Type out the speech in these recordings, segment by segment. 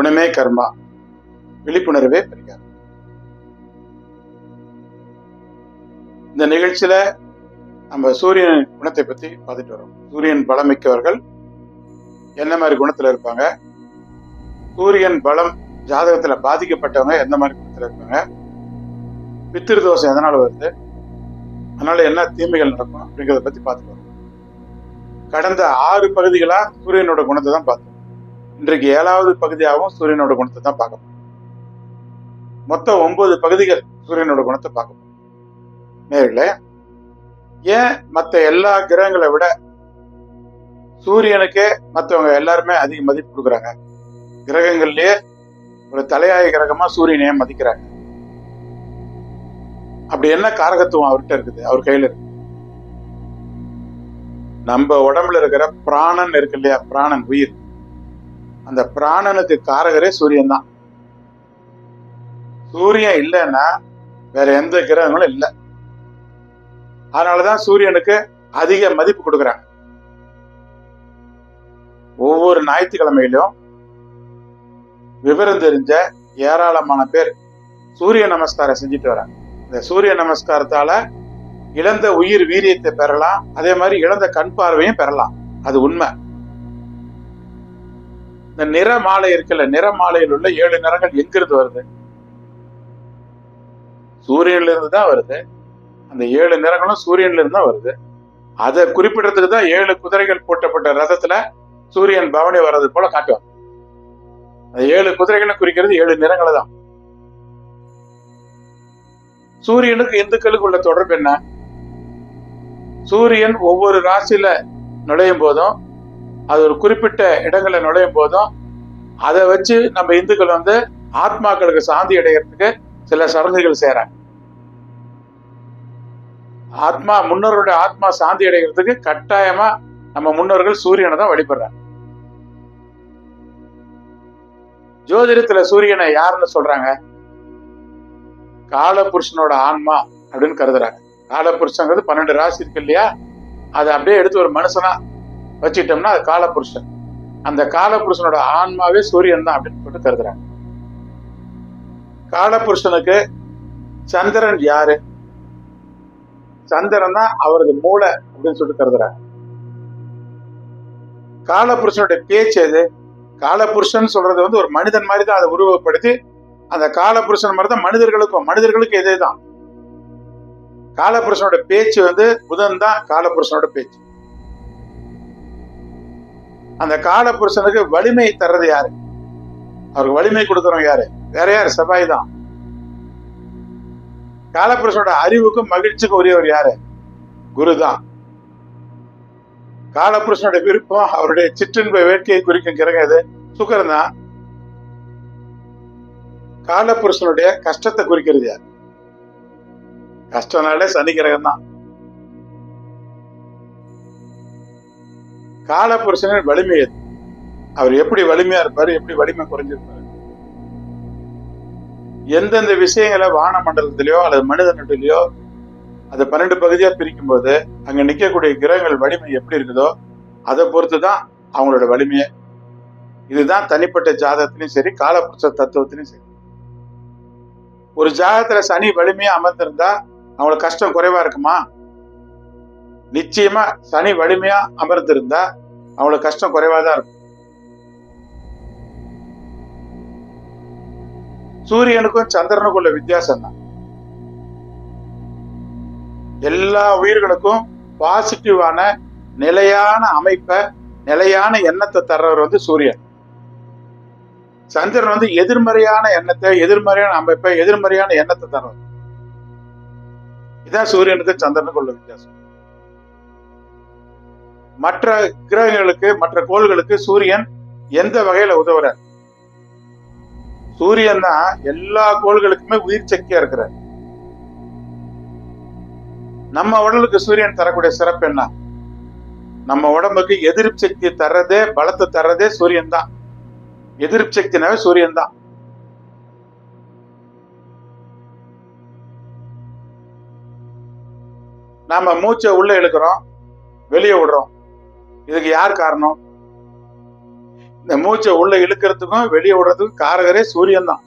குணமே கர்மா. விழிப்புணர்வே பெரியார் இந்த நிகழ்ச்சியில நம்ம சூரியன் குணத்தை பத்தி பார்த்துட்டு வரோம். சூரியன் பலம் மிக்கவர்கள் என்ன மாதிரி குணத்துல இருப்பாங்க? சூரியன் பலம் ஜாதகத்துல பாதிக்கப்பட்டவங்க எந்த மாதிரி குணத்துல இருப்பாங்க? பித்திரு தோஷம் எதனால வருது? அதனால என்ன தீமைகள் நடக்கும் அப்படிங்கிறத பத்தி பார்த்துட்டு வரோம். கடந்த ஆறு பகுதிகளா சூரியனோட குணத்தை தான் பார்த்தோம் இன்றைக்கு ஏழாவது பகுதியாகவும் சூரியனோட குணத்தை தான் பார்க்க போறோம் மொத்தம் ஒன்பது பகுதிகள் சூரியனோட குணத்தை பார்க்க போறோம் நேர்களே ஏன் மற்ற எல்லா கிரகங்களை விட சூரியனுக்கே மற்றவங்க எல்லாருமே அதிக மதிப்பு கொடுக்குறாங்க? கிரகங்கள்லயே ஒரு தலையாய கிரகமா சூரியனையே மதிக்கிறாங்க. அப்படி என்ன காரகத்துவம் அவர்கிட்ட இருக்குது? அவர் கையில இருக்கு. நம்ம உடம்புல இருக்கிற பிராணன் இருக்கு இல்லையா? பிராணன் உயிர். அந்த பிராணனுக்கு காரகரே சூரியன் தான். சூரியன் இல்லைன்னா வேற எந்த கிரகங்களும் இல்லை. அதனாலதான் சூரியனுக்கு அதிக மதிப்பு கொடுக்குறாங்க. ஒவ்வொரு ஞாயிற்றுக்கிழமையிலும் விவரம் தெரிஞ்ச ஏராளமான பேர் சூரிய நமஸ்காரம் செஞ்சுட்டு வராங்க. இந்த சூரிய நமஸ்காரத்தால இழந்த உயிர் வீரியத்தை பெறலாம் அதே மாதிரி இழந்த கண் பார்வையும் பெறலாம். அது உண்மை. இந்த நிற மாலை இருக்குல்ல நிற மாலையில் உள்ள ஏழு நிறங்கள் எங்கிருந்து வருது? சூரியன்ல இருந்து தான் வருது. அந்த ஏழு நிறங்களும் சூரியன்ல இருந்து தான் வருது. அதை குறிப்பிடறதுக்கு தான் ஏழு குதிரைகள் பூட்டப்பட்ட ரதத்துல சூரியன் பவனி வர்றது போல காட்டுவாங்க அந்த ஏழு குதிரைகளை குறிக்கிறது ஏழு நிறங்களை தான். சூரியனுக்கு இந்துக்களுக்கு உள்ள தொடர்பு என்ன? சூரியன் ஒவ்வொரு ராசியில நுழையும் போதும் அது ஒரு குறிப்பிட்ட இடங்களில் நுழையும் போதும் அதை வச்சு நம்ம இந்துக்கள் வந்து ஆத்மாக்களுக்கு சாந்தி அடைகிறதுக்கு சில சடங்குகள் செய்கிறாங்க ஆத்மா முன்னோருடைய ஆத்மா சாந்தி அடைகிறதுக்கு கட்டாயமா நம்ம முன்னோர்கள் சூரியனை தான் வழிபடுறாங்க. ஜோதிடத்துல சூரியனை யாருன்னு சொல்றாங்க? காலபுருஷனோட ஆன்மா அப்படின்னு கருதுறாங்க. காலபுருஷங்கிறது பன்னெண்டு ராசி இருக்கு இல்லையா? அதை அப்படியே எடுத்து ஒரு மனுஷனா வச்சுட்டோம்னா அது காலபுருஷன். அந்த காலபுருஷனோட ஆன்மாவே சூரியன் தான் அப்படின்னு சொல்லிட்டு கருதுறாங்க. காலபுருஷனுக்கு சந்திரன் யாரு? சந்திரன் தான் அவரது மூளை அப்படின்னு சொல்லிட்டு கருதுறாங்க. காலபுருஷனுடைய பேச்சு எது? காலபுருஷன் சொல்றது வந்து ஒரு மனிதன் மாதிரி தான் அதை உருவப்படுத்தி அந்த காலபுருஷன் மாதிரி தான் மனிதர்களுக்கும் மனிதர்களுக்கு இதே தான். காலபுருஷனோட பேச்சு வந்து புதன் தான் காலபுருஷனோட பேச்சு. அந்த காலபுருஷனுக்கு வலிமை தர்றது யாரு? அவருக்கு வலிமை கொடுக்கறவங்க யாரு? வேற யாரு? செவ்வாய் தான். காலபுருஷனோட அறிவுக்கும் மகிழ்ச்சிக்கும் உரியவர் யாரு? குரு தான். காலபுருஷனுடைய விருப்பம் அவருடைய சிற்றின்ப வேட்கையை குறிக்கும் கிரகம் இது சுக்கரன் தான். காலபுருஷனுடைய கஷ்டத்தை குறிக்கிறது யார்? கஷ்டம்னாலே சனி கிரகம் தான். காலபுருஷனின் வலிமை எது? அவர் எப்படி வலிமையா இருப்பாரு? எப்படி வலிமை குறைஞ்சிருப்பாரு? எந்தெந்த விஷயங்களை வான மண்டலத்திலேயோ அல்லது மனித அதை பன்னெண்டு பகுதியா பிரிக்கும் போது அங்க நிக்கக்கூடிய கிரகங்கள் வலிமை எப்படி இருக்குதோ அதை பொறுத்து தான் அவங்களோட வலிமையை. இதுதான் தனிப்பட்ட ஜாதகத்திலையும் சரி காலபுருஷ தத்துவத்திலையும் சரி. ஒரு ஜாதகத்துல சனி வலிமையா அமர்ந்திருந்தா அவங்களுக்கு கஷ்டம் குறைவா இருக்குமா? நிச்சயமா சனி வலிமையா அமர்ந்திருந்தா அவங்களுக்கு கஷ்டம் குறைவா தான் இருக்கும். சூரியனுக்கும் சந்திரனுக்கும் உள்ள வித்தியாசம் தான் எல்லா உயிர்களுக்கும் பாசிட்டிவான நிலையான அமைப்பை நிலையான எண்ணத்தை தர்றவர் வந்து சூரியன். சந்திரன் வந்து எதிர்மறையான எண்ணத்தை எதிர்மறையான அமைப்பை எதிர்மறையான எண்ணத்தை தர்றவர். இதான் சூரியனுக்கு சந்திரனுக்கு உள்ள வித்தியாசம். மற்ற கிரகங்களுக்கு மற்ற கோள்களுக்கு சூரியன் எந்த வகையில உதவுறார் சூரியன் தான் எல்லா கோள்களுக்குமே உயிர் சக்தியா இருக்கிறார் நம்ம உடலுக்கு சூரியன் தரக்கூடிய சிறப்பு என்ன? நம்ம உடம்புக்கு எதிர்ப்பு சக்தியை தர்றதே பலத்தை தர்றதே சூரியன் தான். எதிர்ப்பு சக்தினாவே சூரியன் தான். நாம மூச்சை உள்ள இழுக்கிறோம் வெளியே விடுறோம். இதுக்கு யார் காரணம்? இந்த மூச்சை உள்ள இழுக்கிறதுக்கும் வெளியே விடுறதுக்கும் காரகரே சூரியன் தான்.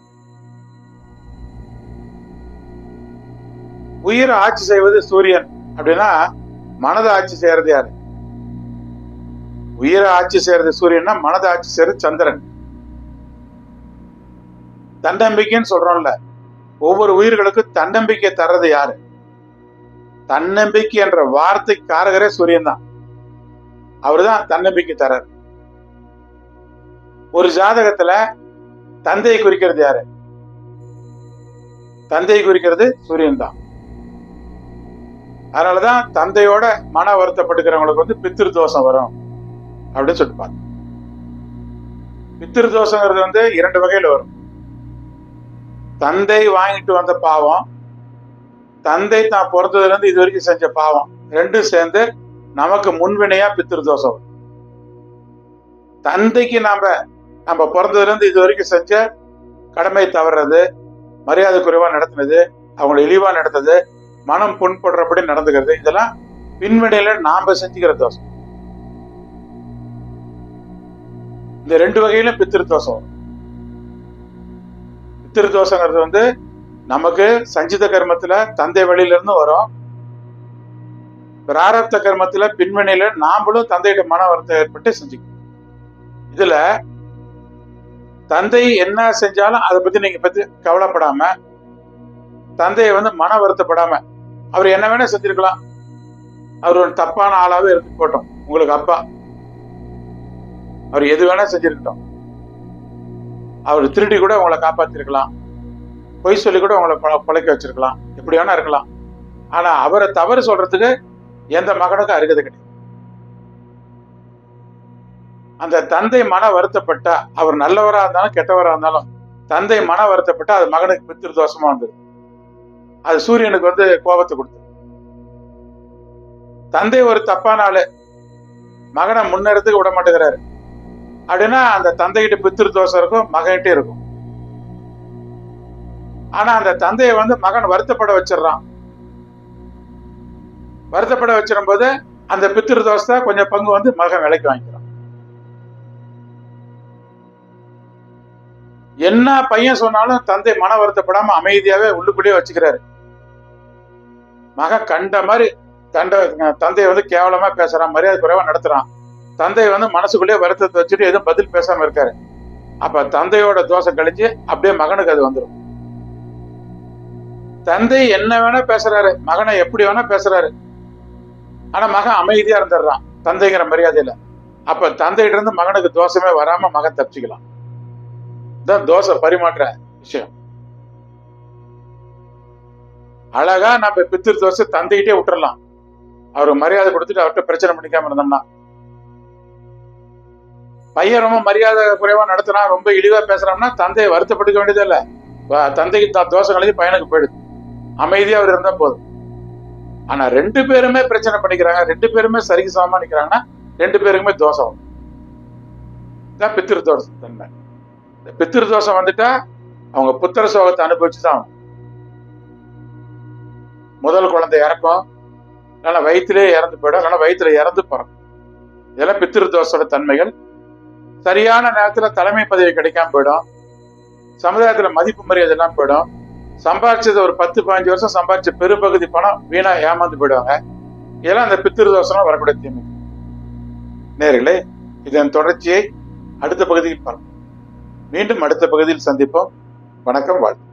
உயிரை ஆட்சி செய்வது சூரியன். அப்படின்னா மனதை ஆட்சி செய்யறது யாரு? உயிரை ஆட்சி செய்யறது சூரியன்னா மனதை ஆட்சி செய்யறது சந்திரன். தன்னம்பிக்கைன்னு சொல்றோம்ல ஒவ்வொரு உயிர்களுக்கும் தன்னம்பிக்கை தர்றது யாரு? தன்னம்பிக்கை என்ற வார்த்தை காரகரே சூரியன் தான். அவர் தான் தன்னம்பிக்கை தரார். ஒரு ஜாதகத்துல தந்தையை குறிக்கிறது யாரு? தந்தையை குறிக்கிறது சூரியன் தான். அதனாலதான் தந்தையோட மன வருத்தப்பட்டுக்கிறவங்களுக்கு வந்து பித்திரு தோஷம் வரும் அப்படின்னு சொல்லிப்பாங்க பித்திரு தோஷங்கிறது வந்து இரண்டு வகையில வரும். தந்தை வாங்கிட்டு வந்த பாவம் தந்தை தான் பிறந்ததுல இருந்து இது வரைக்கும் செஞ்ச பாவம் ரெண்டும் சேர்ந்து நமக்கு முன்வினையா பித்திருதோஷம் தந்தைக்கு நாம நம்ம பிறந்ததுல இருந்து இது வரைக்கும் செஞ்ச கடமை தவறுறது மரியாதை குறைவா நடத்தினது அவங்கள இழிவா நடத்தது மனம் புண்படுறபடி நடந்துக்கிறது இதெல்லாம் பின்வினையில நாம செஞ்சுக்கிற தோஷம். இந்த ரெண்டு வகையிலும் பித்திரு தோஷம். பித்திரு தோஷங்கிறது வந்து நமக்கு சஞ்சித கர்மத்துல தந்தை வழியில இருந்து வரும். பிராரப்த கர்மத்துல பின்வினையில நாமளும் தந்தையிட மன வருத்தம் ஏற்பட்டு செஞ்சுக்கணும். இதுல தந்தை என்ன செஞ்சாலும் அதை பத்தி நீங்க பத்தி கவலைப்படாம தந்தையை வந்து மன வருத்தப்படாம அவர் என்ன வேணா செஞ்சிருக்கலாம். அவர் ஒரு தப்பான ஆளாவே இருந்து போட்டோம். உங்களுக்கு அப்பா அவர் எது வேணா செஞ்சிருக்கட்டும். அவர் திருடி கூட உங்களை காப்பாத்திருக்கலாம். பொய் சொல்லி கூட உங்களை பழ- பழக்க வச்சிருக்கலாம். எப்படி வேணா இருக்கலாம். ஆனா அவரை தவறு சொல்றதுக்கு எந்த மகனுக்கும் அருகது கிடையாது. அந்த தந்தை மன வருத்தப்பட்டா அவர் நல்லவரா இருந்தாலும் கெட்டவரா இருந்தாலும் தந்தை மன வருத்தப்பட்டா அது மகனுக்கு பித்திரு தோஷமா வந்தது. அது சூரியனுக்கு வந்து கோபத்தை கொடுத்தது. தந்தை ஒரு தப்பான ஆளு. மகனை முன்னேறதுக்கு விட மாட்டேங்கிறாரு. அப்படின்னா அந்த தந்தைகிட்ட பித்திரு தோஷம் இருக்கும் மகன்கிட்ட இருக்கும். ஆனா அந்த தந்தையை வந்து மகன் வருத்தப்பட வச்சிடறான். வருத்தப்பட வச்சிடும் போது அந்த பித்திரு தோஷத்தை கொஞ்சம் பங்கு வந்து மகன் விலைக்கு வாங்கிக்கிறான். என்ன பையன் சொன்னாலும் தந்தை மன வருத்தப்படாம அமைதியாவே உள்ளுக்குள்ளேயே வச்சுக்கிறாரு. மகன் கண்ட மாதிரி கண்ட தந்தையை வந்து கேவலமா பேசுறான் மரியாதை குறைவா நடத்துறான். தந்தை வந்து மனசுக்குள்ளேயே வருத்தத்தை வச்சுட்டு எதுவும் பதில் பேசாம இருக்காரு. அப்ப தந்தையோட தோஷம் கழிஞ்சு அப்படியே மகனுக்கு அது வந்துடும் தந்தை என்ன வேணா பேசுறாரு மகனை எப்படி வேணா பேசுறாரு. ஆனா மகன் அமைதியா இருந்துடுறான். தந்தைங்கிற மரியாதையில. அப்ப தந்தையிட்ட இருந்து மகனுக்கு தோஷமே வராம மகன் தப்பிச்சுக்கலாம். இதான் தோசை பரிமாற்ற விஷயம். அழகா நம்ம பித்திரு தோசை தந்தைகிட்டே விட்டுறலாம். அவருக்கு மரியாதை கொடுத்துட்டு அவர்கிட்ட பிரச்சனை பண்ணிக்காம இருந்தோம்னா. பையன் ரொம்ப மரியாதை குறைவா நடத்தினா ரொம்ப இழிவா பேசுறான்னா தந்தையை வருத்தப்பட்டுக்க வேண்டியதே இல்லை. தந்தைக்கு தான் தோசை கழிஞ்சு பையனுக்கு போயிடுது அமைதியா அவர் இருந்தா போதும். ஆனா ரெண்டு பேருமே பிரச்சனை பண்ணிக்கிறாங்க. ரெண்டு பேருமே சரிக்கு சமமா நிக்கிறாங்கன்னா ரெண்டு பேருக்குமே தோசை வரும். இதான் பித்திரு தோஷம் தன்மை. இந்த பித்திரு தோஷம் வந்துட்டா அவங்க புத்திர சோகத்தை அனுபவிச்சு தான் முதல் குழந்தை இறக்கும். இல்லைன்னா வயிற்றிலே இறந்து போயிடும். இல்லைன்னா வயிற்றுல இறந்து பிறக்கும் இதெல்லாம் பித்திரு தோஷோட தன்மைகள். சரியான நேரத்துல தலைமை பதவி கிடைக்காம போயிடும். சமுதாயத்துல மதிப்பு மரியாதை எல்லாம் போயிடும். சம்பாதிச்சது ஒரு பத்து பதினஞ்சு வருஷம் சம்பாதிச்ச பெரும்பகுதி பணம் வீணா ஏமாந்து போயிடுவாங்க. இதெல்லாம் அந்த பித்திருதோஷம் வரக்கூடிய தீமை. நேர்களே இதன் தொடர்ச்சியை அடுத்த பகுதியில் பார்ப்போம். மீண்டும் அடுத்த பகுதியில் சந்திப்போம். வணக்கம் வாழ்த்து.